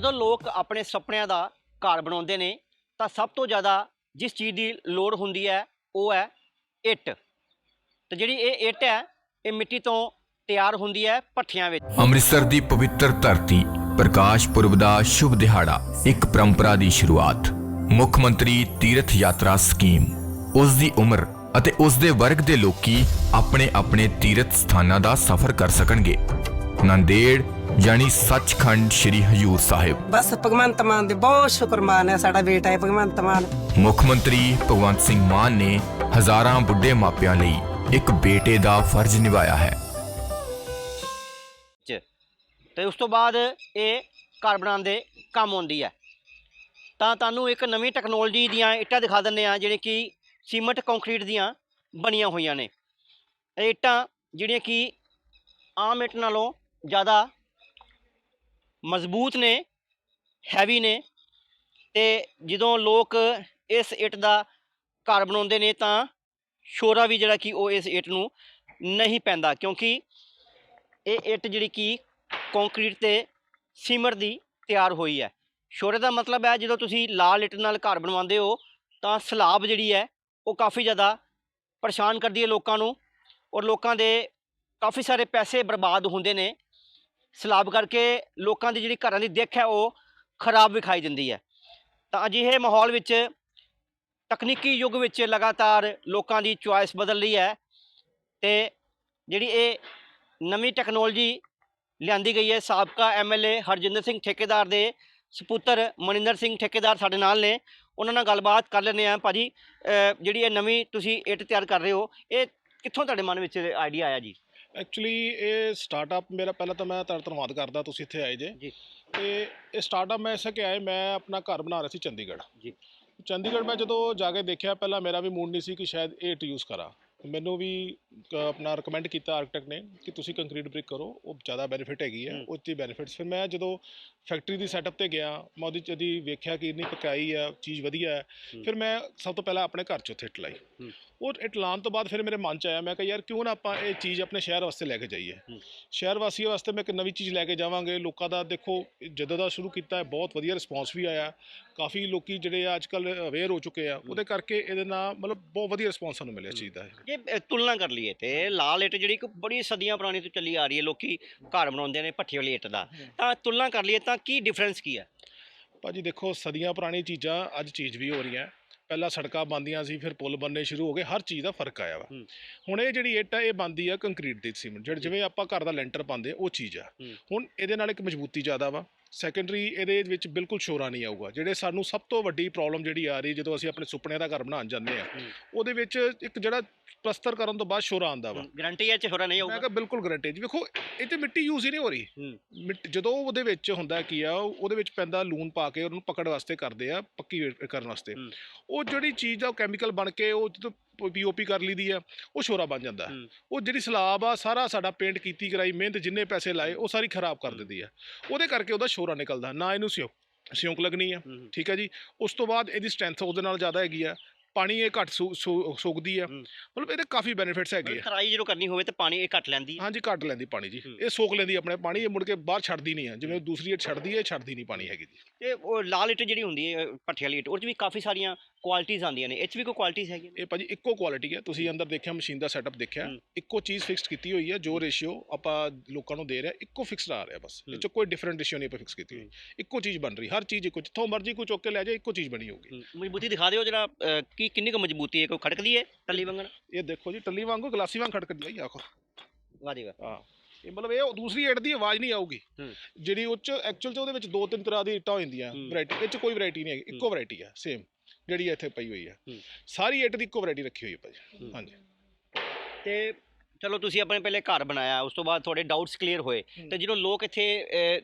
ਜਦੋਂ ਲੋਕ ਆਪਣੇ ਸੁਪਨਿਆਂ ਦਾ ਘਰ ਬਣਾਉਂਦੇ ਨੇ, ਤਾਂ ਸਭ ਤੋਂ ਜ਼ਿਆਦਾ ਜਿਸ ਚੀਜ਼ ਦੀ ਲੋੜ ਹੁੰਦੀ ਹੈ, ਉਹ ਹੈ ਇੱਟ। ਤੇ ਜਿਹੜੀ ਇਹ ਇੱਟ ਹੈ, ਇਹ ਮਿੱਟੀ ਤੋਂ ਤਿਆਰ ਹੁੰਦੀ ਹੈ ਭੱਠੀਆਂ ਵਿੱਚ। ਅੰਮ੍ਰਿਤਸਰ ਦੀ ਪਵਿੱਤਰ ਧਰਤੀ, ਪ੍ਰਕਾਸ਼ ਪੁਰਬ ਦਾ ਸ਼ੁਭ ਦਿਹਾੜਾ, ਇੱਕ ਪਰੰਪਰਾ ਦੀ ਸ਼ੁਰੂਆਤ। ਮੁੱਖ ਮੰਤਰੀ ਤੀਰਥ ਯਾਤਰਾ ਸਕੀਮ। ਉਸ ਦੀ ਉਮਰ ਅਤੇ ਉਸ ਦੇ ਵਰਗ ਦੇ ਲੋਕੀ ਆਪਣੇ ਆਪਣੇ ਤੀਰਥ ਸਥਾਨਾਂ ਦਾ ਸਫ਼ਰ ਕਰ ਸਕਣਗੇ। ਨੰਦੇੜ ਯਾਨੀ ਸੱਚਖੰਡ ਸ੍ਰੀ ਹਜੂਰ ਸਾਹਿਬ। ਬਸ ਭਗਵੰਤ ਮਾਨ ਦੇ ਬਹੁਤ ਸ਼ੁਕਰਮਾਨ ਹੈ ਸਾਡਾ ਬੇਟਾ ਹੈ ਭਗਵੰਤ ਮਾਨ। ਮੁੱਖ ਮੰਤਰੀ ਭਗਵੰਤ ਸਿੰਘ ਮਾਨ ਨੇ ਹਜ਼ਾਰਾਂ ਬੁੱਢੇ ਮਾਪਿਆਂ ਲਈ ਇੱਕ ਬੇਟੇ ਦਾ ਫਰਜ਼ ਨਿਭਾਇਆ ਹੈ। ਤੇ ਉਸ ਤੋਂ ਬਾਅਦ ਇਹ ਘਰ ਬਣਾਉਣ ਦੇ ਕੰਮ ਆਉਂਦੀ ਹੈ। ਤਾਂ ਤੁਹਾਨੂੰ ਇੱਕ ਨਵੀਂ ਟੈਕਨੋਲੋਜੀ ਦੀਆਂ ਇੱਟਾਂ ਦਿਖਾ ਦਿੰਦੇ ਆ ਜਿਹੜੇ ਕਿ ਸੀਮੈਂਟ ਕੰਕਰੀਟ ਦੀਆਂ ਬਣੀਆਂ ਹੋਈਆਂ ਨੇ। ਇਹ ਇੱਟਾਂ ਜਿਹੜੀਆਂ ਕਿ ਆਮ ਇੱਟ ਨਾਲੋਂ ਜ਼ਿਆਦਾ ਮਜ਼ਬੂਤ ਨੇ ਹੈਵੀ ਨੇ ਤੇ ਜਦੋਂ ਲੋਕ ਇਸ ਇੱਟ ਦਾ ਘਰ ਬਣਾਉਂਦੇ ਨੇ ਤਾਂ ਸ਼ੋਰਾ ਵੀ ਜਿਹੜਾ ਕਿ ਉਹ ਇਸ ਇੱਟ ਨੂੰ ਨਹੀਂ ਪੈਂਦਾ ਕਿਉਂਕਿ ਇਹ ਇੱਟ ਜਿਹੜੀ ਕਿ ਕੰਕਰੀਟ ਤੇ ਸੀਮਰ ਦੀ ਤਿਆਰ ਹੋਈ ਹੈ। ਸ਼ੋਰੇ ਦਾ ਮਤਲਬ ਹੈ ਜਦੋਂ ਤੁਸੀਂ ਲਾਲ ਇੱਟ ਨਾਲ ਘਰ ਬਣਵਾਉਂਦੇ ਹੋ ਤਾਂ ਸਲਾਬ ਜਿਹੜੀ ਹੈ ਉਹ ਕਾਫੀ ਜ਼ਿਆਦਾ ਪਰੇਸ਼ਾਨ ਕਰਦੀ ਹੈ ਲੋਕਾਂ ਨੂੰ ਔਰ ਲੋਕਾਂ ਦੇ ਕਾਫੀ ਸਾਰੇ ਪੈਸੇ ਬਰਬਾਦ ਹੁੰਦੇ ਨੇ ਸਲਾਬ ਕਰਕੇ ਲੋਕਾਂ ਦੀ ਜਿਹੜੀ ਘਰਾਂ ਦੀ ਦਿੱਖ ਹੈ ਉਹ ਖਰਾਬ ਵਿਖਾਈ ਦਿੰਦੀ ਹੈ। ਤਾਂ ਅਜਿਹੇ ਮਾਹੌਲ ਵਿੱਚ ਤਕਨੀਕੀ ਯੁੱਗ ਵਿੱਚ ਲਗਾਤਾਰ ਲੋਕਾਂ ਦੀ ਚੁਆਇਸ ਬਦਲ ਰਹੀ ਹੈ ਤੇ ਜਿਹੜੀ ਇਹ ਨਵੀਂ ਟੈਕਨੋਲੋਜੀ ਲਿਆਂਦੀ ਗਈ ਹੈ, ਸਾਬਕਾ ਐਮਐਲਏ ਹਰਜਿੰਦਰ ਸਿੰਘ ਠੇਕੇਦਾਰ ਦੇ ਸੁਪੁੱਤਰ ਮਨਿੰਦਰ ਸਿੰਘ ਠੇਕੇਦਾਰ ਸਾਡੇ ਨਾਲ ਨੇ। ਉਹਨਾਂ ਨਾਲ ਗੱਲਬਾਤ ਕਰ ਲੈਂਦੇ ਆ ਭਾਜੀ, ਅਹ ਜਿਹੜੀ ਇਹ ਨਵੀਂ ਤੁਸੀਂ ਇੱਟ ਤਿਆਰ ਕਰ ਰਹੇ ਹੋ, ਇਹ ਕਿੱਥੋਂ ਤੁਹਾਡੇ ਮਨ ਵਿੱਚ ਆਈਡੀਆ ਆਇਆ ਜੀ? ਐਕਚੁਅਲੀ ਇਹ ਸਟਾਰਟਅਪ ਮੇਰਾ ਪਹਿਲਾਂ ਤਾਂ ਮੈਂ ਤੁਹਾਡਾ ਧੰਨਵਾਦ ਕਰਦਾ ਤੁਸੀਂ ਇੱਥੇ ਆਏ ਜੇ ਜੀ। ਤੇ ਇਹ ਸਟਾਰਟਅਪ ਮੈਂ ਇਸੇ ਕਿ ਆਏ ਮੈਂ ਆਪਣਾ ਘਰ ਬਣਾ ਰਿਹਾ ਸੀ ਚੰਡੀਗੜ੍ਹ ਜੀ। ਚੰਡੀਗੜ੍ਹ ਮੈਂ ਜਦੋਂ ਜਾ ਕੇ ਦੇਖਿਆ ਪਹਿਲਾਂ ਮੇਰਾ ਵੀ ਮੂਡ ਨਹੀਂ ਸੀ ਕਿ ਸ਼ਾਇਦ ਇਹ ਯੂਜ਼ ਕਰਾਂ ਮੈਨੂੰ ਵੀ ਆਪਣਾ ਰეკਮੈਂਡ ਕੀਤਾ ਆਰਕੀਟੈਕਟ ਨੇ ਕਿ ਤੁਸੀਂ ਕੰਕਰੀਟ ਬ੍ਰਿਕ ਕਰੋ ਉਹ ਜ਼ਿਆਦਾ ਬੈਨੀਫਿਟ ਹੈਗੀ ਹੈ। ਉਹ 'ਚ ਬੈਨੀਫਿਟਸ ਫਿਰ ਮੈਂ ਜਦੋਂ ਫੈਕਟਰੀ ਦੀ ਸੈਟਅਪ ਤੇ ਗਿਆ ਮੈਂ ਉਹਦੀ ਜਦੀ ਵੇਖਿਆ ਕਿ ਇੰਨੀ ਪਕਾਈ ਹੈ ਚੀਜ਼ ਵਧੀਆ ਹੈ। ਫਿਰ ਮੈਂ ਸਭ ਤੋਂ ਪਹਿਲਾਂ ਆਪਣੇ ਘਰ 'ਚ ਉੱਥੇ ਇੱਟ ਲਾਈ ਹੂੰ। ਉਹ ਲਾਉਣ ਤੋਂ ਬਾਅਦ ਫਿਰ ਮੇਰੇ ਮਨ 'ਚ ਆਇਆ ਮੈਂ ਕਿਹਾ ਯਾਰ ਕਿਉਂ ਨਾ ਆਪਾਂ ਇਹ ਚੀਜ਼ ਆਪਣੇ ਸ਼ਹਿਰ ਵਾਸਤੇ ਲੈ ਕੇ ਜਾਈਏ। ਸ਼ਹਿਰ ਵਾਸੀਆਂ ਵਾਸਤੇ ਮੈਂ ਇੱਕ ਨਵੀਂ ਚੀਜ਼ ਲੈ ਕੇ ਜਾਵਾਂਗੇ। ਲੋਕਾਂ ਦਾ ਦੇਖੋ ਜਦੋਂ ਦਾ ਸ਼ੁਰੂ ਕੀਤਾ ਹੈ ਬਹੁਤ ਵਧੀਆ ਰਿਸਪੌਂਸ ਵੀ ਆਇਆ। ਕਾਫੀ ਲੋਕੀ ਜਿਹੜੇ ਆ ਅੱਜ ਕੱਲ ਅਵੇਅਰ ਹੋ ਚੁੱਕੇ ਆ ਉਹਦੇ ਕਰਕੇ ਇਹਦੇ ਨਾਲ ਮਤਲਬ ਬਹੁਤ ਵਧੀਆ ਰਿਸਪੌਂਸ ਸਾਨੂੰ ਮਿਲਿਆ ਚੀਜ਼ ਦਾ। ਜੇ ਤੁਲਨਾ ਕਰ ਲਈਏ ਤੇ ਲਾਲ ਇੱਟ ਜਿਹੜੀ ਕਿ ਬੜੀ ਸਦੀਆਂ ਪੁਰਾਣੀ ਤੋਂ ਚੱਲੀ ਆ ਰਹੀ ਹੈ ਲੋਕੀ ਘਰ ਬਣਾਉਂਦੇ ਨੇ ਭੱਠੀ ਵਾਲੀ ਇੱਟ ਦਾ। ਤਾਂ ਤੁਲਨਾ ਕਰ ਲਈਏ ਤਾਂ ਕੀ ਡਿਫਰੈਂਸ ਕੀ ਹੈ? ਭਾਜੀ ਦੇਖੋ ਸਦੀਆਂ ਪੁਰਾਣੀ ਚੀਜ਼ਾਂ ਅੱਜ ਚੀਜ਼ ਵੀ ਹੋ ਰਹੀਆਂ। ਪਹਿਲਾਂ ਸੜਕਾਂ ਬੰਦੀਆਂ ਸੀ ਫਿਰ ਪੁਲ ਬੰਨੇ ਸ਼ੁਰੂ ਹੋ ਗਏ ਹਰ ਚੀਜ਼ ਦਾ ਫ਼ਰਕ ਆਇਆ ਵਾ। ਹੁਣ ਇਹ ਜਿਹੜੀ ਇੱਟ ਆ ਇਹ ਬੰਦੀ ਆ ਕੰਕਰੀਟ ਦੀ ਸੀਮੈਂਟ ਜਿਹੜੇ ਜਿਵੇਂ ਆਪਾਂ ਘਰ ਦਾ ਲੈਂਟਰ ਪਾਉਂਦੇ ਉਹ ਚੀਜ਼ ਆ। ਹੁਣ ਇਹਦੇ ਨਾਲ ਇੱਕ ਮਜ਼ਬੂਤੀ ਜ਼ਿਆਦਾ ਵਾ ਸੈਕੰਡਰੀ ਇਹਦੇ ਵਿੱਚ ਬਿਲਕੁਲ ਸ਼ੋਰਾ ਨਹੀਂ ਆਊਗਾ। ਜਿਹੜੇ ਸਾਨੂੰ ਸਭ ਤੋਂ ਵੱਡੀ ਪ੍ਰੋਬਲਮ ਜਿਹੜੀ ਆ ਰਹੀ ਜਦੋਂ ਅਸੀਂ ਆਪਣੇ ਸੁਪਨਿਆਂ ਦਾ ਘਰ ਬਣਾਉਣ ਜਾਂਦੇ ਆ। ਉਹਦੇ ਵਿੱਚ ਇੱਕ ਜਿਹੜਾ ਪਲਸਤਰ ਕਰਨ ਤੋਂ ਬਾਅਦ ਸ਼ੋਰਾ ਆਉਂਦਾ ਵਾ। ਗਾਰੰਟੀ ਹੈ ਚ ਹੋਰਾ ਨਹੀਂ ਮੈਂ ਆਊਗਾ। ਕਿਹਾ ਬਿਲਕੁਲ ਗਰੰਟੀ ਜੀ। ਵੇਖੋ ਇਹ ਤੇ ਮਿੱਟੀ ਯੂਜ਼ ਹੀ ਨਹੀਂ ਹੋ ਰਹੀ। ਜਦੋਂ ਉਹਦੇ ਵਿੱਚ ਹੁੰਦਾ ਕੀ ਆ ਉਹ- ਉਹਦੇ ਵਿੱਚ ਪੈਂਦਾ ਲੂਣ ਪਾ ਕੇ ਉਹਨੂੰ ਪਕੜ ਵਾਸਤੇ ਕਰਦੇ ਆ ਪੱਕੀ ਕਰਨ ਵਾਸਤੇ। ਉਹ ਜਿਹੜੀ ਚੀਜ਼ ਆ ਕੈਮੀਕਲ ਬਣ ਕੇ ਉਹ ਜਦੋਂ ਪੀਓਪੀ ਕਰ ਲਈਦੀ ਆ ਉਹ ਸ਼ੋਰਾ ਬਣ ਜਾਂਦਾ। ਹੂੰ। ਉਹ ਜਿਹੜੀ ਸਲਾਬ ਆ ਸਾਰਾ ਸਾਡਾ ਪੇਂਟ ਕੀਤੀ ਕਰਾਈ ਮਿਹਨਤ ਜਿੰਨੇ ਪੈਸੇ ਲਾਏ ਉਹ ਸਾਰੀ ਖਰਾਬ ਕਰ ਦਿੰਦੀ ਆ। ਉਹਦੇ ਕਰਕੇ ਉਹਦਾ ਸ਼ੋਰਾ ਨਿਕਲਦਾ ਨਾ ਇਹਨੂੰ ਸਿਉ ਸਿਉਂਕ ਲੱਗਣੀ ਆ ਹੂੰ। ਠੀਕ ਆ ਜੀ? ਉਸ ਤੋਂ ਬਾਅਦ ਇਹਦੀ ਸਟਰੈਂਥ ਉਹਦੇ ਨਾਲ ਜ਼ਿਆਦਾ ਹੈਗੀ ਆ ਪਾਣੀ ਇਹ ਘੱਟ ਸੁ- ਸੁ- ਸੁੱਕਦੀ ਆ। ਹੂੰ। ਮਤਲਬ ਇਹਦੇ ਕਾਫੀ ਬੈਨੀਫਿਟਸ ਹੈਗੇ ਆ। ਖਰਾਈ ਜਦੋਂ ਕਰਨੀ ਹੋਵੇ ਤਾਂ ਪਾਣੀ ਇਹ ਘੱਟ ਲੈਂਦੀ ਹੈ ਹਾਂਜੀ ਕੱਢ ਲੈਂਦੀ ਪਾਣੀ ਜੀ। ਹੂੰ। ਇਹ ਸੋਕ ਲੈਂਦੀ ਆਪਣੇ ਪਾਣੀ ਇਹ ਮੁੜ ਕੇ ਬਾਹਰ ਛੱਡਦੀ ਨਹੀਂ ਆ। ਜਿਵੇਂ ਦੂਸਰੀ ਇੱਟ ਛੱਡਦੀ ਹੈ ਇਹ ਛੱਡਦੀ ਨਹੀਂ ਪਾਣੀ ਹੈਗੀ ਜੀ। ਤੇ ਉਹ ਲਾਲ ਇੱਟ ਜਿਹੜੀ ਹੁੰਦੀ ਹੈ ਭੱਠੀ ਵਾਲੀ ਇੱਟ ਉਹ 'ਚ ਵੀ ਕਾਫੀ ਸਾਰੀਆਂ ਕੁਆਲਿਟੀਆਂ ਆਉਂਦੀਆਂ ਨੇ ਇਹ 'ਚ ਵੀ ਕੋਈ ਕੁਆਲਿਟੀਆਂ ਹੈਗੀਆਂ ਨੇ? ਇਹ ਭਾਜੀ ਇੱਕੋ ਕੁਆਲਿਟੀ ਹੈ ਤੁਸੀਂ ਅੰਦਰ ਦੇਖਿਆ ਮਸ਼ੀਨ ਦਾ ਸੈਟਅਪ ਦੇਖਿਆ ਹੂੰ। ਇੱਕੋ ਚੀਜ਼ ਫਿਕਸ ਕੀਤੀ ਹੋਈ ਹੈ ਜੋ ਰੇਸ਼ੀਓ ਆਪਾਂ ਲੋਕਾਂ ਨੂੰ ਦੇ ਰਿਹਾ ਇੱਕੋ ਫਿਕਸਡ ਆ ਰਿਹਾ ਬਸ। ਇਹ ਚ ਕੋਈ ਡਿਫਰੈਂਟ ਰੇਸ਼ੀਓ ਨਹੀਂ ਆਪਾਂ ਫਿਕਸ ਕੀਤੀ ਹੋਈ। ਇੱਕੋ ਚੀਜ਼ ਬਣ ਰਹੀ ਹਰ ਚੀਜ਼ ਇੱਕੋ ਜਿੱਥੋਂ ਮਰਜ਼ੀ ਕੋਈ ਚੁੱਕ ਕੇ ਲੈ ਜਾਏ ਇੱਕੋ ਚੀਜ਼ ਬਣੀ ਹੋਊਗੀ। ਹੂੰ। ਮਜ਼ਬੂਤੀ ਦਿਖਾ ਦਿਓ ਜਿਹੜਾ ਕੀ ਕਿੰਨੀ ਕੁ ਮਜ਼ਬੂਤੀ ਹੈ ਕੋਈ ਖੜਕਦੀ ਹੈ ਟੱਲੀ ਵਾਂਗਣ? ਇਹ ਦੇਖੋ ਜੀ ਟੱਲੀ ਵਾਂਗੂ ਗਲਾਸੀ ਵਾਂਗ ਖੜਕ ਲਈ ਆਖੋ। ਵਾਹ ਜੀ ਵਾਹ। ਹਾਂ ਇਹ ਮਤਲਬ ਇਹ ਦੂਸਰੀ ਇੱਟ ਦੀ ਆਵਾਜ਼ ਨਹੀਂ ਆਊਗੀ। ਹੂੰ। ਜਿਹੜੀ ਉਹ ਚ ਐਕਚੁਅਲ ਚ ਉਹਦੇ ਵਿੱਚ ਦੋ ਤਿੰਨ ਤਰ੍ਹਾਂ ਦੀ ਇੱਟਾਂ ਹੋ ਜਾਂਦੀਆਂ ਹੂੰ। ਵੈਰਾਈਟੀ ਇਹ ਚ ਕੋਈ ਵੈਰਾਈਟੀ ਨਹੀਂ ਹੈਗੀ ਇੱਕੋ ਵੈਰਾਈਟੀ ਹੈ ਸੇਮ ਜਿਹੜੀ ਇੱਥੇ ਪਈ ਹੋਈ ਹੈ ਹੂੰ। ਸਾਰੀ ਇੱਟ ਦੀ ਇੱਕੋ ਵੈਰਾਈਟੀ ਰੱਖੀ ਹੋਈ ਹੈ ਭਾਜੀ ਹੂੰ। ਹਾਂਜੀ ਤੇ ਚਲੋ ਤੁਸੀਂ ਆਪਣੇ ਪਹਿਲੇ ਘਰ ਬਣਾਇਆ ਉਸ ਤੋਂ ਬਾਅਦ ਤੁਹਾਡੇ ਡਾਊਟਸ ਕਲੀਅਰ ਹੋਏ ਹੂੰ। ਤੇ ਜਦੋਂ ਲੋਕ ਇੱਥੇ ਅਹ,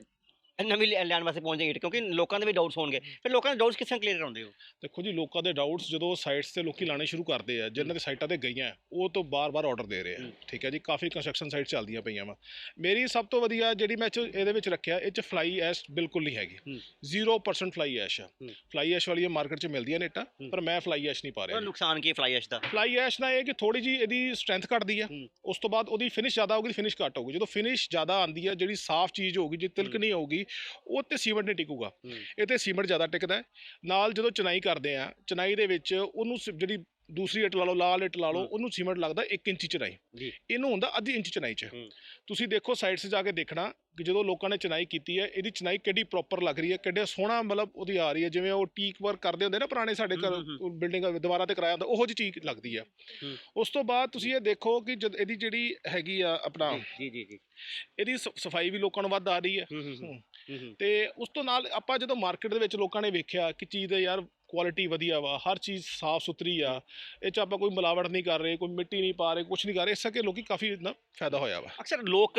ਨਵੀਂ ਲੈ- ਲੈਣ ਵਾਸਤੇ ਪਹੁੰਚਦੇ ਇੱਟ ਕਿਉਂਕਿ ਲੋਕਾਂ ਦੇ ਵੀ ਡਾਊਟਸ ਹੋਣਗੇ ਫਿਰ ਲੋਕਾਂ ਦੇ ਡਾਊਟਸ ਕਿਸ ਤਰ੍ਹਾਂ ਕਲੀਅਰ ਕਰਾਉਂਦੇ ਹੋ ਦੇਖੋ ਜੀ ਲੋਕਾਂ ਦੇ ਡਾਊਟਸ ਜਦੋਂ ਸਾਈਟਸ ਤੇ ਲੋਕੀ ਲਾਣੇ ਸ਼ੁਰੂ ਕਰਦੇ ਆ ਜਿਨ੍ਹਾਂ ਦੇ ਸਾਈਟਾਂ ਤੇ ਗਈਆਂ ਉਹ ਤੋਂ ਬਾਰ-ਬਾਰ ਆਰਡਰ ਦੇ ਰਹੇ ਆ। ਠੀਕ ਹੈ ਜੀ ਕਾਫੀ ਕੰਸਟਰਕਸ਼ਨ ਸਾਈਟ ਚੱਲਦੀਆਂ ਪਈਆਂ ਵਾ ਮੇਰੀ ਸਭ ਤੋਂ ਵਧੀਆ ਜਿਹੜੀ ਮੈਂ ਚ ਇਹਦੇ ਵਿੱਚ ਰੱਖਿਆ ਇਹ ਚ ਫਲਾਈ ਐਸ਼ ਬਿਲਕੁਲ ਨਹੀਂ ਹੈਗੀ ਹੂੰ। 0% ਫਲਾਈ ਐਸ਼ ਆ। ਫਲਾਈ ਐਸ਼ ਵਾਲੀਆਂ ਮਾਰਕੀਟ 'ਚ ਮਿਲਦੀਆਂ ਨੇ ਇੱਟਾਂ। ਪਰ ਮੈਂ ਫਲਾਈ ਐਸ਼ ਨਹੀਂ ਪਾ ਰਿਹਾ ਉਹਦਾ ਨੁਕਸਾਨ ਕੀ ਫਲਾਈ ਐਸ਼ ਦਾ ਫਲਾਈ ਐਸ਼ ਨਾਲ ਇਹ ਕਿ ਥੋੜੀ ਜੀ ਇਹਦੀ ਸਟਰੈਂਥ ਘਟਦੀ ਆ ਹੂੰ। ਉਸ ਤੋਂ ਬਾਅਦ ਉਹਦੀ ਫਿਨਿਸ਼ ਜ਼ਿਆਦਾ ਹੋਊਗੀ ਫਿਨਿਸ਼ ਘੱਟ ਹੋਊਗੀ ਜਦੋਂ ਫਿਨਿਸ਼ ਜ਼ਿਆਦਾ ਆਂਦੀ ਆ ਜਿਹੜੀ ਸਾਫ਼ ਚੀਜ਼ ਹੋਊਗੀ ਜੇ ਤਿਲਕ ਹੂੰ। ਨਹੀਂ ਹੋਊਗੀ ਉਹ ਤੇ ਸੀਮੈਂਟ ਨਹੀਂ ਟਿਕੂਗਾ। ਇਹ ਤੇ ਸੀਮੈਂਟ ਜ਼ਿਆਦਾ ਟਿਕਦਾ ਨਾਲ ਜਦੋਂ ਚਨਾਈ ਕਰਦੇ ਆ ਚਨਾਈ ਦੇ ਵਿੱਚ ਉਹਨੂੰ ਸ- ਜਿਹੜੀ ਦੂਸਰੀ ਇੱਟ ਲਾ ਲਓ ਲਾਲ ਇੱਟ ਲਾ ਲਓ। ਉਹਨੂੰ ਸੀਮੈਂਟ ਲੱਗਦਾ 1 ਇੰਚੀ ਚਨਾਈ ਜੀ। ਇਹਨੂੰ ਹੁੰਦਾ ਅੱਧੀ ਇੰਚ ਚਨਾਈ ਚ। ਹੂੰ। ਤੁਸੀਂ ਦੇਖੋ ਸਾਈਡਸ ਜਾ ਕੇ ਦੇਖਣਾ ਕਿ ਜਦੋਂ ਲੋਕਾਂ ਨੇ ਚਨਾਈ ਕੀਤੀ ਹੈ ਇਹਦੀ ਚਨਾਈ ਕਿੱਡੀ ਪ੍ਰੋਪਰ ਲੱਗ ਰਹੀ ਹੈ ਕਿੱਡੇ ਸੋਹਣਾ ਮਤਲਬ ਉਹਦੀ ਆ ਰਹੀ ਹੈ। ਜਿਵੇਂ ਉਹ ਟੀਕ ਵਰਕ ਕਰਦੇ ਹੁੰਦੇ ਨਾ ਪੁਰਾਣੇ ਸਾਡੇ ਘਰ ਹੂੰ, ਬਿਲਡਿੰਗ ਦੁਬਾਰਾ ਤੇ ਕਰਾਇਆ ਹੁੰਦਾ ਉਹੋ ਜਿਹੀ ਚੀਜ਼ ਲੱਗਦੀ ਹੈ। ਹੂੰ। ਉਸ ਤੋਂ ਬਾਅਦ ਤੁਸੀਂ ਇਹ ਦੇਖੋ ਕਿ ਜਦ ਇਹਦੀ ਜਿਹੜੀ ਹੈਗੀ ਆ ਆਪਣਾ ਜੀ ਜੀ ਜੀ ਇਹਦੀ ਸ- ਸਫ਼ਾਈ ਵੀ ਲੋਕਾਂ ਨੂੰ ਵੱਧ ਆ ਰਹੀ ਹੂੰ। ਤੇ ਉਸ ਤੋਂ ਨਾਲ ਆਪਾਂ ਜਦੋਂ ਮਾਰਕੀਟ ਦੇ ਵਿੱਚ ਲੋਕਾਂ ਨੇ ਵੇਖਿਆ ਕਿ ਚੀਜ਼ ਦੇ ਯਾਰ ਕੁਆਲਿਟੀ ਵਧੀਆ ਵਾ ਹਰ ਚੀਜ਼ ਸਾਫ਼ ਸੁਥਰੀ ਆ ਇਹ ਚ ਆਪਾਂ ਕੋਈ ਮਿਲਾਵਟ ਨਹੀਂ ਕਰ ਰਹੇ ਕੋਈ ਮਿੱਟੀ ਨਹੀਂ ਪਾ ਰਹੇ ਕੁਝ ਨਹੀਂ ਕਰ ਰਹੇ ਇਸ ਕਰਕੇ ਲੋਕੀ ਕਾਫੀ ਨਾ ਫਾਇਦਾ ਹੋਇਆ ਵਾ। ਅਕਸਰ ਲੋਕ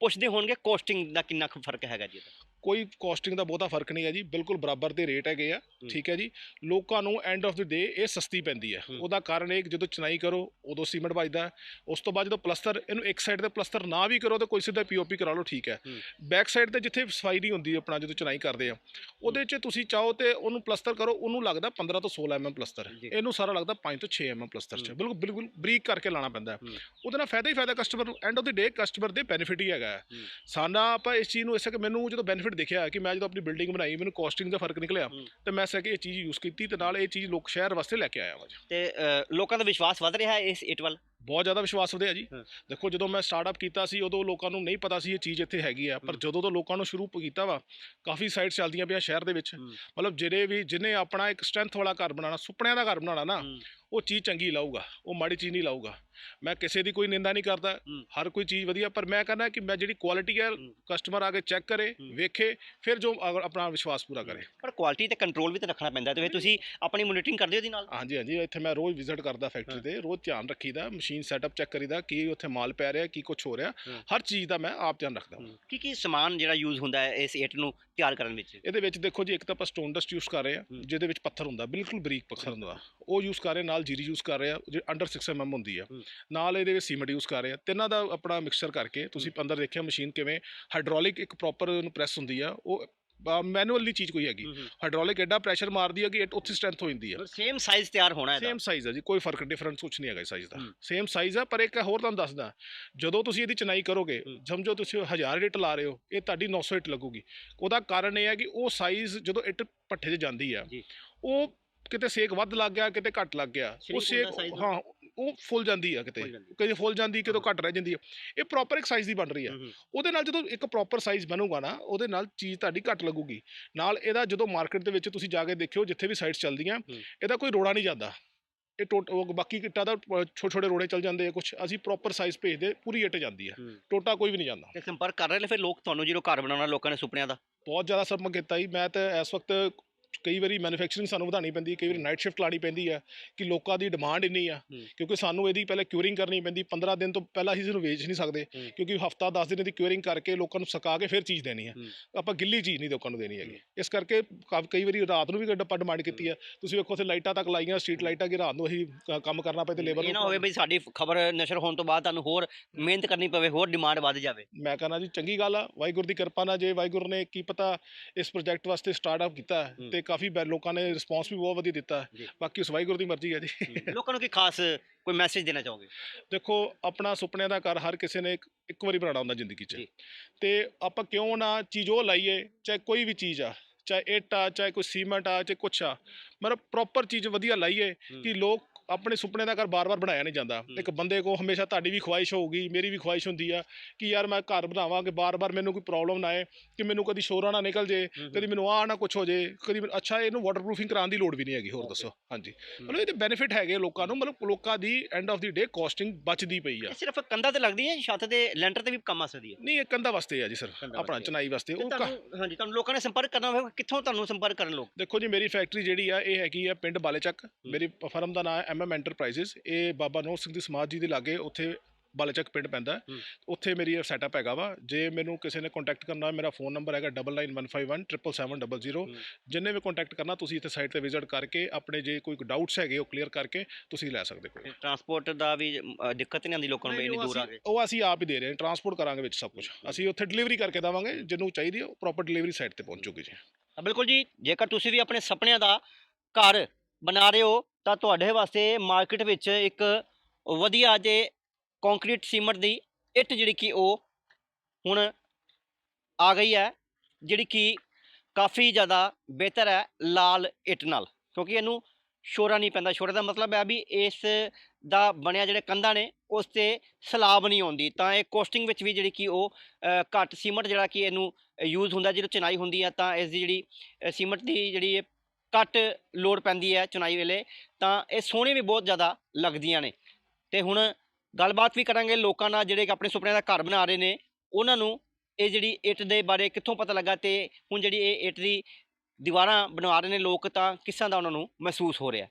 ਪੁੱਛਦੇ ਹੋਣਗੇ ਕੋਸਟਿੰਗ ਦਾ ਕਿੰਨਾ ਕੁ ਫ਼ਰਕ ਹੈਗਾ ਜੀ ਇਹਦਾ? ਕੋਈ ਕਾਸਟਿੰਗ ਦਾ ਬਹੁਤਾ ਫ਼ਰਕ ਨਹੀਂ ਹੈ ਜੀ ਬਿਲਕੁਲ ਬਰਾਬਰ ਦੇ ਰੇਟ ਹੈਗੇ ਆ। ਠੀਕ ਹੈ ਜੀ ਲੋਕਾਂ ਨੂੰ ਐਂਡ ਆਫ ਦ ਡੇ ਇਹ ਸਸਤੀ ਪੈਂਦੀ ਹੈ। ਉਹਦਾ ਕਾਰਨ ਇਹ ਜਦੋਂ ਚਨਾਈ ਕਰੋ ਉਦੋਂ ਸੀਮੈਂਟ ਵੱਜਦਾ। ਉਸ ਤੋਂ ਬਾਅਦ ਜਦੋਂ ਪਲਸਤਰ ਇਹਨੂੰ ਇੱਕ ਸਾਈਡ ਤੇ ਪਲਸਤਰ ਨਾ ਵੀ ਕਰੋ ਤੇ ਕੋਈ ਸਿੱਧਾ ਪੀਓਪੀ ਕਰਾ ਲਓ ਠੀਕ ਹੈ। ਬੈਕ ਸਾਈਡ ਤੇ ਜਿੱਥੇ ਸਫ਼ਾਈ ਨਹੀਂ ਹੁੰਦੀ ਆਪਣਾ ਜਦੋਂ ਚਨਾਈ ਕਰਦੇ ਆ ਉਹਦੇ 'ਚ ਤੁਸੀਂ ਚਾਹੋ ਤੇ ਉਹਨੂੰ ਪਲਸਤਰ ਕਰੋ ਉਹਨੂੰ ਲੱਗਦਾ 15 ਤੋਂ 16 ਐਮਐਮ ਪਲਸਤਰ ਜੀ। ਇਹਨੂੰ ਸਾਰਾ ਲੱਗਦਾ 5 ਤੋਂ 6 ਐਮਐਮ ਪਲਸਤਰ 'ਚ। ਬਿਲਕੁਲ ਬਿਲਕੁਲ ਬਰੀਕ ਕਰਕੇ ਲਾਣਾ ਪੈਂਦਾ। ਉਹਦੇ ਨਾਲ ਫਾਇਦਾ ਹੀ ਫਾਇਦਾ ਕਸਟਮਰ ਨੂੰ end of the day customer ਦੇ ਬੈਨੀਫਿਟ ਹੀ ਹੈਗਾ। ਸਾਡਾ ਆਪਾਂ ਇਸ ਚੀਜ਼ ਨੂੰ ਇਸ ਕਿ ਮੈਨੂੰ ਜਦੋਂ ਬੈਨੀਫਿਟ ਦਿਖਿਆ ਕਿ ਮੈਂ ਜਦੋਂ ਆਪਣੀ ਬਿਲਡਿੰਗ ਬਣਾਈ ਮੈਨੂੰ ਕਾਸਟਿੰਗ ਦਾ ਫ਼ਰਕ ਨਿਕਲਿਆ। ਤੇ ਮੈਂ ਸਕੇ ਇਹ ਚੀਜ਼ ਯੂਜ਼ ਕੀਤੀ ਤੇ ਨਾਲ ਇਹ ਚੀਜ਼ ਲੋਕ ਸ਼ਹਿਰ ਵਾਸਤੇ ਲੈ ਕੇ ਆਇਆ ਵਾਂ ਜੀ। ਤੇ ਅ, ਲੋਕਾਂ ਦਾ ਵਿਸ਼ਵਾਸ ਵਧ ਰਿਹਾ ਹੈ ਇਸ ਇੱਟ ਵੱਲ ਬਹੁਤ ਜ਼ਿਆਦਾ ਵਿਸ਼ਵਾਸ ਵਧਿਆ ਜੀ। ਦੇਖੋ ਜਦੋਂ ਮੈਂ ਸਟਾਰਟਅਪ ਕੀਤਾ ਸੀ ਉਦੋਂ ਲੋਕਾਂ ਨੂੰ ਨਹੀਂ ਪਤਾ ਸੀ ਇਹ ਚੀਜ਼ ਇੱਥੇ ਹੈਗੀ ਆ ਪਰ। ਜਦੋਂ ਤੋਂ ਲੋਕਾਂ ਨੂੰ ਸ਼ੁਰੂ ਕੀਤਾ ਵਾ ਕਾਫੀ ਸਾਈਟਸ ਚੱਲਦੀਆਂ ਪਈਆਂ ਸ਼ਹਿਰ ਦੇ ਵਿੱਚ। ਮਤਲਬ ਜਿਹੜੇ ਵੀ ਜਿਹਨੇ ਆਪਣਾ ਇੱਕ ਸਟਰੈਂਥ ਵਾਲਾ ਘਰ ਬਣਾਉਣਾ ਸੁਪਨਿਆਂ ਦਾ ਘਰ ਬਣਾਉਣਾ ਨਾ। ਉਹ ਚੀਜ਼ ਚੰਗੀ ਲਾਊਗਾ ਉਹ ਮਾੜੀ ਚੀਜ਼ ਨਹੀਂ ਲਾਊਗਾ ਮੈਂ ਕਿਸੇ ਦੀ ਕੋਈ ਨਿੰਦਾ ਨਹੀਂ ਕਰਦਾ। ਹਰ ਕੋਈ ਚੀਜ਼ ਵਧੀਆ ਪਰ ਮੈਂ ਕਹਿੰਦਾ ਕਿ ਮੈਂ ਜਿਹੜੀ ਕੁਆਲਿਟੀ ਹੈ। ਕਸਟਮਰ ਆ ਕੇ ਚੈੱਕ ਕਰੇ। ਵੇਖੇ ਫਿਰ ਜੋ ਆਪਣਾ ਵਿਸ਼ਵਾਸ ਪੂਰਾ ਕਰੇ ਪਰ ਕੁਆਲਿਟੀ ਤੇ ਕੰਟਰੋਲ ਵੀ ਤਾਂ ਰੱਖਣਾ ਪੈਂਦਾ ਤੇ ਫਿਰ ਤੁਸੀਂ ਆਪਣੀ ਮੋਨੀਟਰਿੰਗ ਕਰਦੇ ਹੋ ਇਹਦੇ ਨਾਲ ਹਾਂਜੀ ਹਾਂਜੀ ਇੱਥੇ ਮੈਂ ਰੋਜ਼ ਵਿਜ਼ਿਟ ਕਰਦਾ ਫੈਕਟਰੀ। ਤੇ ਰੋਜ਼ ਧਿਆਨ ਰੱਖੀਦਾ ਮਸ਼ੀਨ ਸੈਟਅਪ ਚੈੱਕ ਕਰੀਦਾ ਕੀ ਉੱਥੇ ਮਾਲ ਪੈ ਰਿਹਾ ਕੀ ਕੁਝ ਹੋ ਰਿਹਾ। ਹਰ ਚੀਜ਼ ਦਾ ਮੈਂ ਆਪ ਧਿਆਨ ਰੱਖਦਾ। ਕੀ ਕੀ ਸਮਾਨ ਜਿਹੜਾ ਯੂਜ਼ ਹੁੰਦਾ ਹੈ ਇਸ ਇੱਟ ਨੂੰ ਤਿਆਰ ਕਰਨ ਵਿੱਚ ਇਹਦੇ ਵਿੱਚ ਦੇਖੋ ਜੀ ਇੱਕ ਤਾਂ ਆਪਾਂ ਸਟੋਨ ਡਸਟ ਯੂਜ਼ ਕਰ ਰਹੇ ਆ ਹੂੰ। ਜਿਹਦੇ ਵਿੱਚ ਪੱਥਰ ਹੁੰਦਾ ਬਿਲਕੁਲ ਬਰੀਕ ਪੱਥਰ ਹੁੰਦਾ ਉਹ ਯੂਜ਼ ਕਰ ਰਹੇ ਨਾਲ ਜੀਰੀ ਯੂਜ਼ ਕਰ ਰਹੇ ਆ ਜੋ ਅੰਡਰ 6 mm ਹੁੰਦੀ ਆ। ਨਾਲ ਇਹਦੇ ਵਿੱਚ ਸੀਮੈਂਟ ਯੂਜ਼ ਕਰ ਰਹੇ ਆ ਤਿੰਨਾਂ ਦਾ ਆਪਣਾ ਮਿਕਸਚਰ ਕਰਕੇ ਤੁਸੀਂ ਅੰਦਰ ਦੇਖਿਆ ਮਸ਼ੀਨ ਕਿਵੇਂ ਹਾਈਡ੍ਰੋਲਿਕ ਇੱਕ ਪ੍ਰੋਪਰ ਉਹਨੂੰ ਪ੍ਰੈਸ ਹੁੰਦੀ ਆ ਉਹ ਮੈਨੂਅਲੀ ਚੀਜ਼ ਕੋਈ ਹੈਗੀ। ਹਾਈਡ੍ਰੋਲਿਕ ਐਡਾ ਪ੍ਰੈਸ਼ਰ ਮਾਰਦੀ ਹੈ ਕਿ ਉੱਥੇ ਸਟਰੈਂਥ ਹੋ ਜਾਂਦੀ ਆ ਸੇਮ ਸਾਈਜ਼ ਤਿਆਰ ਹੋਣਾ ਇਹਦਾ। ਸੇਮ ਸਾਈਜ਼ ਹੈ ਜੀ ਕੋਈ ਫ਼ਰਕ ਡਿਫਰੈਂਸ ਕੁਝ ਨਹੀਂ ਹੈਗਾ ਸਾਈਜ਼ ਦਾ। ਹੂੰ। ਸੇਮ ਸਾਈਜ਼ ਆ ਪਰ ਇੱਕ ਹੋਰ ਤੁਹਾਨੂੰ ਦੱਸਦਾ ਜਦੋਂ ਤੁਸੀਂ ਇਹਦੀ ਚਨਾਈ ਕਰੋਗੇ ਹੂੰ। ਸਮਝੋ ਤੁਸੀਂ 1000 ਇੱਟ ਲਾ ਰਹੇ ਹੋ ਇਹ ਤੁਹਾਡੀ 900 ਇੱਟ ਲੱਗੂਗੀ। ਉਹਦਾ ਕਾਰਨ ਇਹ ਹੈ ਕਿ ਉਹ ਸਾਈਜ਼ ਜਦੋਂ ਇੱਟ ਪੱਠੇ 'ਚ ਜਾਂਦੀ ਆ। ਉਹ ਕਿਤੇ ਸੇਕ ਵੱਧ ਲੱਗ ਗਿਆ ਕਿਤੇ ਘੱਟ ਲੱਗ ਗਿਆ ਉਹ ਸੇਕ ਹਾਂ ਉਹ ਫੁੱਲ ਜਾਂਦੀ ਆ ਕਿਤੇ। ਕਦੇ ਫੁੱਲ ਜਾਂਦੀ ਕਿਤੇ ਘੱਟ ਰਹਿ ਜਾਂਦੀ ਆ। ਇਹ ਪ੍ਰੋਪਰ ਇੱਕ ਸਾਈਜ਼ ਦੀ ਬਣ ਰਹੀ ਆ। ਉਹਦੇ ਨਾਲ ਜਦੋਂ ਇੱਕ ਪ੍ਰੋਪਰ ਸਾਈਜ਼ ਬਣੂਗਾ ਨਾ ਉਹਦੇ ਨਾਲ ਚੀਜ਼ ਤੁਹਾਡੀ ਘੱਟ ਲੱਗੂਗੀ। ਨਾਲ ਇਹਦਾ ਜਦੋਂ ਮਾਰਕੀਟ ਦੇ ਵਿੱਚ ਤੁਸੀਂ ਜਾ ਕੇ ਦੇਖਿਓ ਜਿੱਥੇ ਵੀ ਸਾਈਟਸ ਚੱਲਦੀਆਂ। ਇਹਦਾ ਕੋਈ ਰੋੜਾ ਨਹੀਂ ਜਾਂਦਾ। ਇਹ ਟੋਟ ਉਹ ਬਾਕੀ ਕਿੱਟਾਂ ਦਾ ਛੋਟੇ ਛੋਟੇ ਰੋੜੇ ਚੱਲ ਜਾਂਦੇ ਆ ਕੁਝ ਅਸੀਂ ਪ੍ਰੋਪਰ ਸਾਈਜ਼ ਭੇਜਦੇ ਪੂਰੀ ਇੱਟ ਜਾਂਦੀ ਆ। ਟੋਟਾ ਕੋਈ ਵੀ ਨਹੀਂ ਜਾਂਦਾ। ਤੇ ਸੰਪਰਕ ਕਰ ਰਹੇ ਨੇ ਫਿਰ ਲੋਕ ਤੁਹਾਨੂੰ ਜਦੋਂ ਘਰ ਬਣਾਉਣਾ ਲੋਕਾਂ ਨੇ ਸੁਪਨਿਆਂ ਦਾ? ਬਹੁਤ ਜ਼ਿਆਦਾ ਸਰਮ ਕੀਤਾ ਜੀ। ਮੈਂ ਤਾਂ ਇਸ ਵਕਤ ਕਈ ਵਾਰੀ ਮੈਨੂਫੈਕਚਰਿੰਗ ਸਾਨੂੰ ਵਧਾਉਣੀ ਪੈਂਦੀ ਹੈ ਕਈ ਵਾਰੀ ਨਾਈਟ ਸ਼ਿਫਟ ਲਾਣੀ ਪੈਂਦੀ ਹੈ ਕਿ ਲੋਕਾਂ ਦੀ ਡਿਮਾਂਡ ਇੰਨੀ ਆ ਹੂੰ। ਕਿਉਂਕਿ ਸਾਨੂੰ ਇਹਦੀ ਪਹਿਲੇ ਕਿਉਰਿੰਗ ਕਰਨੀ ਪੈਂਦੀ 15 ਦਿਨ ਤੋਂ ਪਹਿਲਾਂ ਅਸੀਂ ਇਹਨੂੰ ਵੇਚ ਨਹੀਂ ਸਕਦੇ ਹੂੰ। ਕਿਉਂਕਿ ਹਫਤਾ 10 ਦਿਨ ਦੀ ਕਿਉਰਿੰਗ ਕਰਕੇ ਲੋਕਾਂ ਨੂੰ ਸੁਕਾ ਕੇ ਫਿਰ ਚੀਜ਼ ਦੇਣੀ ਹੈ ਹੂੰ। ਆਪਾਂ ਗਿੱਲੀ ਚੀਜ਼ ਨਹੀਂ ਲੋਕਾਂ ਨੂੰ ਦੇਣੀ ਹੈਗੀ ਇਸ ਕਰਕੇ ਕਈ ਵਾਰੀ ਰਾਤ ਨੂੰ ਵੀ ਆਪਾਂ ਡਿਮਾਂਡ ਕੀਤੀ ਹੈ ਤੁਸੀਂ ਵੇਖੋ ਉੱਥੇ ਲਾਈਟਾਂ ਤੱਕ ਲਾਈਆਂ ਸਟਰੀਟ ਲਾਈਟਾਂ ਕਿ ਰਾਤ ਨੂੰ ਅਸੀਂ ਕੰਮ ਕਰਨਾ ਪਏ ਤੇ ਲੇਬਰ ਇਹ ਨਾ ਹੋਵੇ ਬਈ ਸਾਡੀ ਖਬਰ ਨਸ਼ਰ ਹੋਣ ਤੋਂ ਬਾਅਦ ਤੁਹਾਨੂੰ ਹੋਰ ਮਿਹਨਤ ਕਰਨੀ ਪਵੇ ਹੋਰ ਡਿਮਾਂਡ ਵੱਧ ਜਾਵੇ ਮੈਂ ਕਹਿੰਦਾ ਜੀ ਚੰਗੀ ਗੱਲ ਆ ਵਾਹਿਗੁਰੂ ਦੀ ਕਿਰਪਾ ਨਾਲ ਜੇ ਵਾਹਿਗੁਰੂ ਨੇ ਕੀ ਪਤਾ ਇਸ ਪ੍ਰੋਜੈਕਟ ਵਾਸਤੇ ਸਟਾਰਟਅਪ ਕੀਤਾ ਹੈ ਹੂੰ। ਤੇ ਕਾਫੀ ਬੈ- ਲੋਕਾਂ ਨੇ ਰਿਸਪੌਂਸ ਵੀ ਬਹੁਤ ਵਧੀਆ ਦਿੱਤਾ ਜੀ। ਬਾਕੀ ਉਸ ਵਾਹਿਗੁਰੂ ਦੀ ਮਰਜ਼ੀ ਹੈ ਜੀ ਲੋਕਾਂ ਨੂੰ ਕੀ ਖਾਸ ਕੋਈ ਮੈਸੇਜ ਦੇਣਾ ਚਾਹੋਗੇ ਦੇਖੋ ਆਪਣਾ ਸੁਪਨਿਆਂ ਦਾ ਘਰ ਹਰ ਕਿਸੇ ਨੇ ਇੱਕ ਇੱਕ ਵਾਰੀ ਬਣਾਉਣਾ ਹੁੰਦਾ ਜ਼ਿੰਦਗੀ 'ਚ ਜੀ। ਤੇ ਆਪਾਂ ਕਿਉਂ ਨਾ ਚੀਜ਼ ਉਹ ਲਾਈਏ ਚਾਹੇ ਕੋਈ ਵੀ ਚੀਜ਼ ਆ ਚਾਹੇ ਇੱਟ ਆ ਚਾਹੇ ਕੋਈ ਸੀਮੈਂਟ ਆ ਚਾਹੇ ਕੁਛ ਆ ਮਤਲਬ ਪ੍ਰੋਪਰ ਚੀਜ਼ ਵਧੀਆ ਲਾਈਏ ਹੂੰ। ਕਿ ਲੋਕ ਆਪਣੇ ਸੁਪਨੇ ਦਾ ਘਰ ਬਾਰ-ਬਾਰ ਬਣਾਇਆ ਨਹੀਂ ਜਾਂਦਾ। ਇੱਕ ਬੰਦੇ ਕੋ ਹਮੇਸ਼ਾ ਤੁਹਾਡੀ ਵੀ ਖੁਆਇਸ਼ ਹੋਊਗੀ ਮੇਰੀ ਵੀ ਖੁਆਇਸ਼ ਹੁੰਦੀ ਆ ਕਿ ਯਾਰ ਮੈਂ ਘਰ ਬਣਾਵਾਂ ਕਿ ਬਾਰ-ਬਾਰ ਮੈਨੂੰ ਕੋਈ ਪ੍ਰੋਬਲਮ ਨਾ ਆਏ ਕਿ ਮੈਨੂੰ ਕਦੀ ਸ਼ੋਰਾ ਨਾ ਨਿਕਲ ਜੇ ਕਦੀ ਮੈਨੂੰ ਆ ਨਾ ਕੁਛ ਹੋ ਜੇ ਕਦੀ ਅੱਛਾ ਇਹਨੂੰ ਵਾਟਰਪ੍ਰੂਫਿੰਗ ਕਰਾਉਣ ਦੀ ਲੋੜ ਵੀ ਨਹੀਂ ਹੈਗੀ ਹੋਰ ਦੱਸੋ ਹਾਂਜੀ। ਮਤਲਬ ਇਹਦੇ ਬੈਨੀਫਿਟ ਹੈਗੇ ਲੋਕਾਂ ਨੂੰ ਮਤਲਬ ਲੋਕਾਂ ਦੀ end of the day casting ਬਚਦੀ ਪਈ ਆ। ਸਿਰਫ ਕੰਧਾਂ ਤੇ ਲੱਗਦੀ ਹੈ ਛੱਤ ਤੇ ਲੈਂਟਰ ਤੇ ਵੀ ਕੰਮ ਆ ਸਕਦੀ ਹੈ? ਨਹੀਂ ਇਹ ਕੰਧਾ ਵਾਸਤੇ ਆ ਜੀ ਸਰ ਆਪਣਾ। ਚਨਾਈ ਵਾਸਤੇ ਉਹ ਹਾਂਜੀ ਤੁਹਾਨੂੰ ਲੋਕਾਂ ਨੇ ਸੰਪਰਕ ਕਰਨਾ ਹੋਵੇ ਕਿੱਥੋਂ ਤੁਹਾਨੂੰ ਸੰਪਰਕ ਕਰਨ ਲੋਕ? ਦੇਖੋ ਜੀ ਮੇਰੀ ਫੈਕਟਰੀ ਜਿਹੜੀ ਆ ਇਹ ਹੈਗੀ ਆ ਪਿੰਡ ਬਾਲੇਚੱਕ। ਮੇਰੀ ਫਰਮ ਦਾ ਨਾਮ ਹੈ ਐਮਐਮ ਐਂਟਰਪ੍ਰਾਈਜ਼ਸ ਇਹ ਬਾਬਾ ਨੋਰ ਸਿੰਘ ਦੀ ਸਮਾਜ ਜੀ ਦੇ ਲਾਗੇ ਉੱਥੇ ਬਾਲੇਚੱਕ ਪਿੰਡ ਪੈਂਦਾ ਹੈ। ਹੂੰ। ਉੱਥੇ ਮੇਰੀ ਇਹ ਸੈਟਅਪ ਹੈਗਾ ਵਾ ਜੇ ਮੈਨੂੰ ਕਿਸੇ ਨੇ ਕੰਟੈਕਟ ਕਰਨਾ ਮੇਰਾ ਫੋਨ ਨੰਬਰ ਹੈਗਾ 9915177700 ਹੂੰ। ਜਿੰਨੇ ਵੀ ਕੰਟੈਕਟ ਕਰਨਾ ਤੁਸੀਂ ਇੱਥੇ ਸਾਈਟ ਤੇ ਵਿਜ਼ਿਟ ਕਰਕੇ ਆਪਣੇ ਜੇ ਕੋਈ ਡਾਊਟਸ ਹੈਗੇ ਉਹ ਕਲੀਅਰ ਕਰਕੇ ਤੁਸੀਂ ਲੈ ਸਕਦੇ ਕੋਈ ਟਰਾਂਸਪੋਰਟ ਦਾ ਵੀ ਦਿੱਕਤ ਨਹੀਂ ਆਉਂਦੀ ਲੋਕਾਂ ਨੂੰ ਇੰਨੀ ਦੂਰ ਆ ਕੇ ਉਹ ਅਸੀਂ ਆਪ ਹੀ ਦੇ ਰਹੇ ਹਾਂ ਟਰਾਂਸਪੋਰਟ ਕਰਾਂਗੇ ਵਿੱਚ ਸਭ ਕੁਝ ਅਸੀਂ ਉੱਥੇ ਡਿਲੀਵਰੀ ਕਰਕੇ ਦੇਵਾਂਗੇ ਜਿਹਨੂੰ ਚਾਹੀਦੀ ਹੈ ਉਹ ਪ੍ਰੋਪਰ ਡਿਲੀਵਰੀ ਸਾਈਟ ਤੇ ਪਹੁੰਚੂਗੀ ਜੀ ਬਿਲਕੁਲ ਜੀ ਜੇਕਰ ਤੁਸੀਂ ਵੀ ਆਪਣੇ ਸੁਪਨਿਆਂ ਦਾ ਘਰ ਬਣਾ ਰਹੇ ਹੋ ਤਾਂ ਤੁਹਾਡੇ ਵਾਸਤੇ ਮਾਰਕੀਟ ਵਿੱਚ ਇੱਕ ਵਧੀਆ ਜੇ ਕੰਕਰੀਟ ਸੀਮੈਂਟ ਦੀ ਇੱਟ ਜਿਹੜੀ ਕਿ ਉਹ ਹੁਣ ਆ ਗਈ ਹੈ ਜਿਹੜੀ ਕਿ ਕਾਫੀ ਜ਼ਿਆਦਾ ਬਿਹਤਰ ਹੈ ਲਾਲ ਇੱਟ ਨਾਲ ਕਿਉਂਕਿ ਇਹਨੂੰ ਸ਼ੋਰਾ ਨਹੀਂ ਪੈਂਦਾ। ਸ਼ੋਰਾ ਦਾ ਮਤਲਬ ਹੈ ਵੀ ਇਸ ਦਾ ਬਣਿਆ ਜਿਹੜੇ ਕੰਧਾਂ ਨੇ ਉਸ ਤੇ ਸਲਾਬ ਨਹੀਂ ਆਉਂਦੀ। ਤਾਂ ਇਹ ਕੋਸਟਿੰਗ ਵਿੱਚ ਵੀ ਜਿਹੜੀ ਕਿ ਉਹ ਘੱਟ ਸੀਮਟ ਜਿਹੜਾ ਕਿ ਇਹਨੂੰ ਯੂਜ਼ ਹੁੰਦਾ ਜਦੋਂ ਚਨਾਈ ਹੁੰਦੀ ਹੈ ਤਾਂ ਇਸ ਦੀ ਜਿਹੜੀ ਅ, ਸੀਮਟ ਦੀ ਜਿਹੜੀ ਇਹ ਘੱਟ ਲੋੜ ਪੈਂਦੀ ਹੈ ਚੁਣਾਈ ਵੇਲੇ, ਤਾਂ ਇਹ ਸੋਹਣੇ ਵੀ ਬਹੁਤ ਜ਼ਿਆਦਾ ਲੱਗਦੀਆਂ ਨੇ। ਤੇ ਹੁਣ ਗੱਲਬਾਤ ਵੀ ਕਰਾਂਗੇ ਲੋਕਾਂ ਨਾਲ, ਜਿਹੜੇ ਆਪਣੇ ਸੁਪਨਿਆਂ ਦਾ ਘਰ ਬਣਾ ਰਹੇ ਨੇ। ਉਹਨਾਂ ਨੂੰ ਇਹ ਜਿਹੜੀ ਇੱਟ ਦੇ ਬਾਰੇ ਕਿੱਥੋਂ ਪਤਾ ਲੱਗਾ ਤੇ ਹੁਣ ਜਿਹੜੀ ਇਹ ਇੱਟ ਦੀ ਦੀਵਾਰਾਂ ਬਣਵਾ ਰਹੇ ਨੇ ਲੋਕ, ਤਾਂ ਕਿਸਾਂ ਦਾ ਉਹਨਾਂ ਨੂੰ ਮਹਿਸੂਸ ਹੋ ਰਿਹਾ।